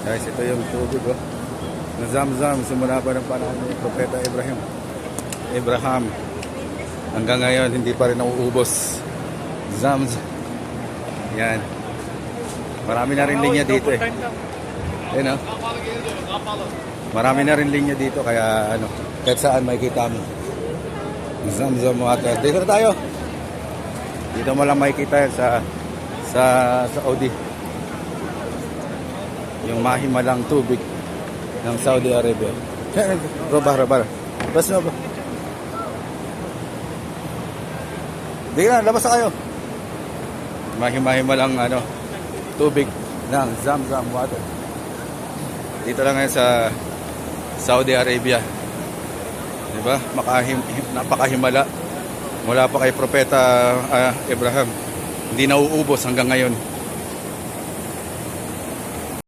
Guys, ito yung tubig oh. Na Zamzam simula pa ng panahon ni Propeta Ibrahim. Abraham. Hanggang ngayon hindi pa rin nauubos. Zamzam. Yan. Marami na rin linya dito eh. Ayun oh. Marami na rin linya dito kaya ano, kahit saan makikita mo. Zamzam water. Dito na tayo. Dito mo lang makikita yan sa sa Saudi. Yung mahimalang tubig ng Saudi Arabia. Roba, roba. Labas na ba? Hindi na, labas na kayo. Mahimahimalang ano, tubig ng Zamzam water. Dito lang ngayon sa Saudi Arabia. Di ba? Makahim, napakahimala. Mula pa kay Propeta ah, Abraham. Hindi nauubos hanggang ngayon.